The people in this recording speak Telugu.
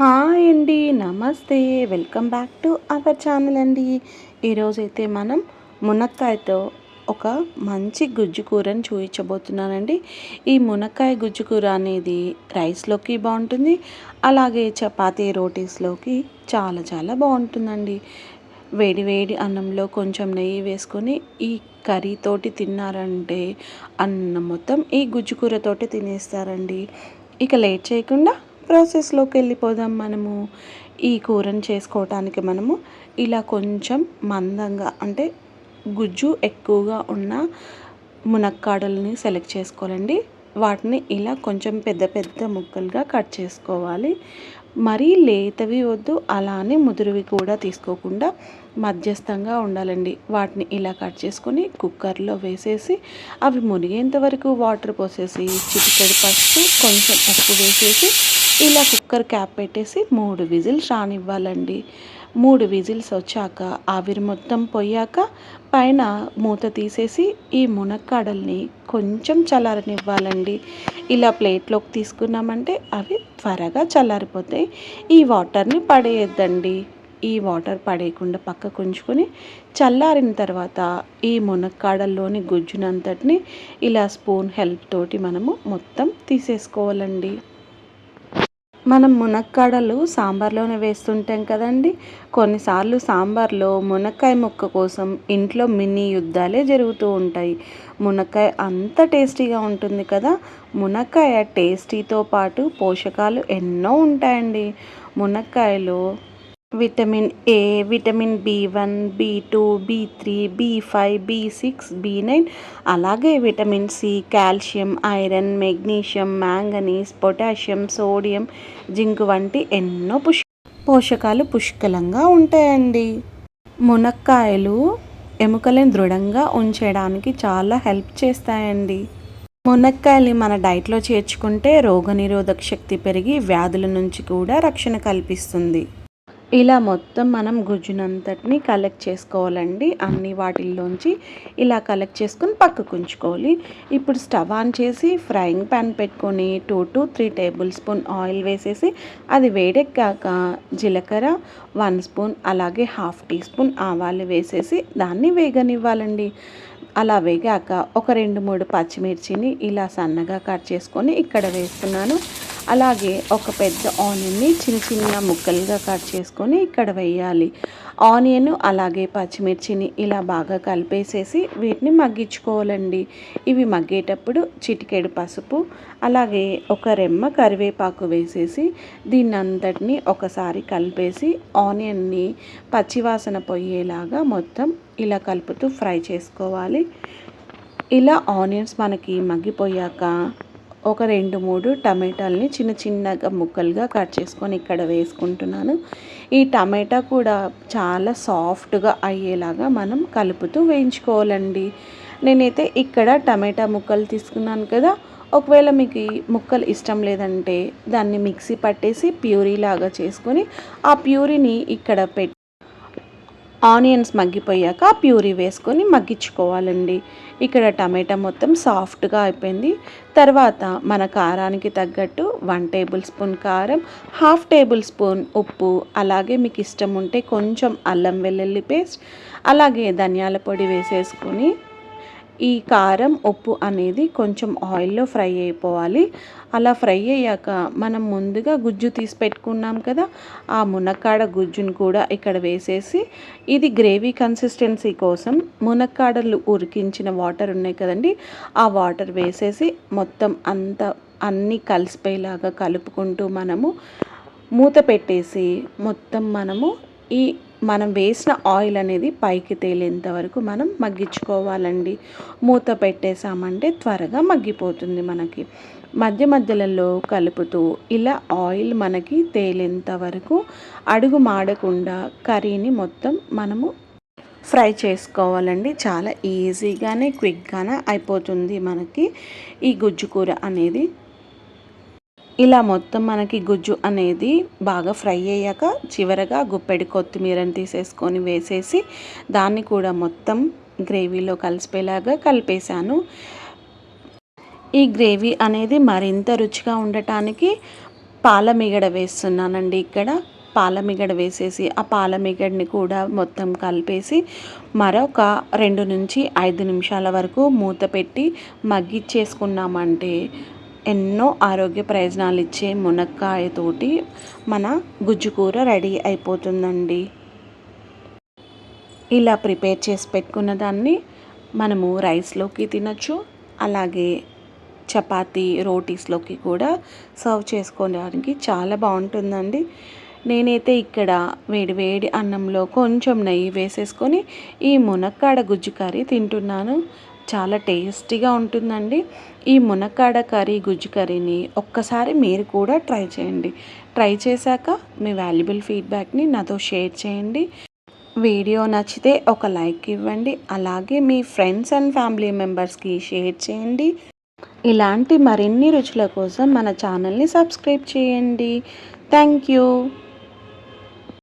హాయ్ అండి నమస్తే. Welcome back to our channel అండి. ఈరోజైతే మనం మునక్కాయతో ఒక మంచి గుజ్జు కూరని చూపించబోతున్నానండి ఈ మునక్కాయ గుజ్జు కూర అనేది రైస్లోకి బాగుంటుంది అలాగే చపాతీ రోటీస్లోకి చాలా చాలా బాగుంటుందండి. వేడి వేడి అన్నంలో కొంచెం నెయ్యి వేసుకొని ఈ కర్రీతోటి తిన్నారంటే అన్నం మొత్తం ఈ గుజ్జు కూరతోటి తినేస్తారండి. ఇక లేట్ చేయకుండా ప్రాసెస్లోకి వెళ్ళిపోదాం మనము. ఈ కూరని చేసుకోవటానికి మనము ఇలా కొంచెం మందంగా అంటే గుజ్జు ఎక్కువగా ఉన్న మునక్కాడల్ని సెలెక్ట్ చేసుకోవాలండి. వాటిని ఇలా కొంచెం పెద్ద పెద్ద ముక్కలుగా కట్ చేసుకోవాలి. మరీ లేతవి వద్దు అలానే ముదురువి కూడా తీసుకోకుండా మధ్యస్థంగా ఉండాలండి. వాటిని ఇలా కట్ చేసుకొని కుక్కర్లో వేసేసి అవి మునిగేంత వరకు వాటర్ పోసేసి చిటికెడు పసుపు కొంచెం ఉప్పు వేసేసి ఇలా కుక్కర్ క్యాప్ పెట్టేసి మూడు విజిల్స్ రానివ్వాలండి. మూడు విజిల్స్ వచ్చాక ఆవిరి మొత్తం పోయాక పైన మూత తీసేసి ఈ మునక్కాడల్ని కొంచెం చల్లారనివ్వాలండి. ఇలా ప్లేట్లోకి తీసుకున్నామంటే అవి త్వరగా చల్లారిపోతాయి. ఈ వాటర్ని పడేయద్దండి. ఈ వాటర్ పడేయకుండా పక్కకు ఉంచుకొని చల్లారిన తర్వాత ఈ మునక్కాడల్లోని గుజ్జునంతటిని ఇలా స్పూన్ హెల్ప్ తోటి మనము మొత్తం తీసేసుకోవాలండి. మనం మునక్కాడలు సాంబార్లోనే వేస్తుంటాం కదండి. కొన్నిసార్లు సాంబార్లో మునక్కాయ ముక్క కోసం ఇంట్లో మినీ యుద్ధాలే జరుగుతూ ఉంటాయి. మునక్కాయ అంత టేస్టీగా ఉంటుంది కదా. మునక్కాయ టేస్టీతో పాటు పోషకాలు ఎన్నో ఉంటాయండి. మునక్కాయలో vitamin A vitamin B one B two B three B five B six B nine అలాగే vitamin C calcium iron magnesium manganese potassium sodium zinc వంటి ఎన్నో పుష్ పోషకాలు పుష్కలంగా ఉంటాయండి. మునక్కాయలు ఎముకలను దృఢంగా ఉంచడానికి చాలా హెల్ప్ చేస్తాయండి. మునక్కాయలు మన డైట్లో చేర్చుకుంటే రోగనిరోధక శక్తి పెరిగి వ్యాధుల నుంచి కూడా రక్షణ కల్పిస్తుంది. ఇలా మొత్తం మనం గుజ్జునంతటిని కలెక్ట్ చేసుకోవాలండి. అన్ని వాటిల్లోంచి ఇలా కలెక్ట్ చేసుకొని పక్కకు ఉంచుకోవాలి. ఇప్పుడు స్టవ్ ఆన్ చేసి ఫ్రైయింగ్ ప్యాన్ పెట్టుకొని two to three tablespoon oil వేసేసి అది వేడెక్కాక జీలకర్ర వన్ స్పూన్ అలాగే హాఫ్ టీ స్పూన్ ఆవాలు వేసేసి దాన్ని వేగనివ్వాలండి. అలా వేగాక ఒక రెండు మూడు పచ్చిమిర్చిని ఇలా సన్నగా కట్ చేసుకొని ఇక్కడ వేస్తున్నాను. అలాగే ఒక పెద్ద ఆనియన్ని చిన్న చిన్న ముక్కలుగా కట్ చేసుకొని ఇక్కడ వేయాలి. ఆనియన్ అలాగే పచ్చిమిర్చిని ఇలా బాగా కలిపేసేసి వీటిని మగ్గించుకోవాలండి. ఇవి మగ్గేటప్పుడు చిటికెడు పసుపు అలాగే ఒక రెమ్మ కరివేపాకు వేసేసి దీన్ని అంతటిని ఒకసారి కలిపేసి ఆనియన్ని పచ్చివాసన పోయేలాగా మొత్తం ఇలా కలుపుతూ ఫ్రై చేసుకోవాలి. ఇలా ఆనియన్స్ మనకి మగ్గిపోయాక ఒక రెండు మూడు టమాటాలని చిన్న చిన్నగా ముక్కలుగా కట్ చేసుకొని ఇక్కడ వేసుకుంటున్నాను. ఈ టమాటా కూడా చాలా సాఫ్ట్గా అయ్యేలాగా మనం కలుపుతూ వేయించుకోవాలండి. నేనైతే ఇక్కడ టమాటా ముక్కలు తీసుకున్నాను కదా ఒకవేళ మీకు ముక్కలు ఇష్టం లేదంటే దాన్ని మిక్సీ పట్టేసి ప్యూరీ లాగా చేసుకొని ఆ ప్యూరీని ఇక్కడ పెట్టి ఆనియన్స్ మగ్గిపోయాక ప్యూరీ వేసుకొని మగ్గించుకోవాలండి. ఇక్కడ టమాటా మొత్తం సాఫ్ట్గా అయిపోయింది. తర్వాత మన కారానికి తగ్గట్టు వన్ టేబుల్ స్పూన్ కారం హాఫ్ టేబుల్ స్పూన్ ఉప్పు అలాగే మీకు ఇష్టం ఉంటే కొంచెం అల్లం వెల్లుల్లి పేస్ట్ అలాగే ధనియాల పొడి వేసేసుకొని ఈ కారం ఉప్పు అనేది కొంచెం ఆయిల్లో ఫ్రై అయిపోవాలి. అలా ఫ్రై అయ్యాక మనం ముందుగా గుజ్జు తీసి పెట్టుకున్నాం కదా ఆ మునక్కాడ గుజ్జును కూడా ఇక్కడ వేసేసి ఇది గ్రేవీ కన్సిస్టెన్సీ కోసం మునక్కాడలు ఉరికించిన వాటర్ ఉన్నాయి కదండి ఆ వాటర్ వేసేసి మొత్తం అంత అన్నీ కలిసిపోయేలాగా కలుపుకుంటూ మనము మూత పెట్టేసి మొత్తం మనము ఈ మనం వేసిన ఆయిల్ అనేది పైకి తేలేంత వరకు మనం మగ్గించుకోవాలండి. మూత పెట్టేసామంటే త్వరగా మగ్గిపోతుంది మనకి. మధ్య మధ్యలలో కలుపుతూ ఇలా ఆయిల్ మనకి తేలేంత వరకు అడుగు మాడకుండా కర్రీని మొత్తం మనము ఫ్రై చేసుకోవాలండి. చాలా ఈజీగానే క్విక్గానే అయిపోతుంది మనకి ఈ గుజ్జు కూర అనేది. ఇలా మొత్తం మనకి గుజ్జు అనేది బాగా ఫ్రై అయ్యాక చివరగా గుప్పెడి కొత్తిమీరని తీసేసుకొని వేసేసి దాన్ని కూడా మొత్తం గ్రేవీలో కలిసిపోయేలాగా కలిపేశాను. ఈ గ్రేవీ అనేది మరింత రుచిగా ఉండటానికి పాలమిగడ వేస్తున్నానండి ఇక్కడ. పాలమిగడ వేసేసి ఆ పాలమిగడిని కూడా మొత్తం కలిపేసి మరొక రెండు నుంచి ఐదు నిమిషాల వరకు మూత పెట్టి మగ్గిచ్చేసుకున్నామంటే ఎన్నో ఆరోగ్య ప్రయోజనాలు ఇచ్చే మునక్కాయతోటి మన గుజ్జు కూర రెడీ అయిపోతుందండి. ఇలా ప్రిపేర్ చేసి పెట్టుకున్న దాన్ని మనము రైస్లోకి తినచ్చు. అలాగే చపాతీ రోటీస్లోకి కూడా సర్వ్ చేసుకోవడానికి చాలా బాగుంటుందండి. నేనైతే ఇక్కడ వేడి వేడి అన్నంలో కొంచెం నెయ్యి వేసేసుకొని ఈ మునక్కాడ గుజ్జు కర్రీ తింటున్నాను. చాలా టేస్టీగా ఉంటుందండి. ఈ మునక్కాడ కర్రీ గుజ్జు కర్రీని ఒక్కసారి మీరు కూడా ట్రై చేయండి. ట్రై చేశాక మీ వాల్యుబుల్ ఫీడ్బ్యాక్ని నాతో షేర్ చేయండి. వీడియో నచ్చితే ఒక లైక్ ఇవ్వండి. అలాగే మీ ఫ్రెండ్స్ అండ్ ఫ్యామిలీ మెంబర్స్కి షేర్ చేయండి. ఇలాంటి మరిన్ని రుచుల కోసం మన ఛానల్ని సబ్స్క్రైబ్ చేయండి. Thank you.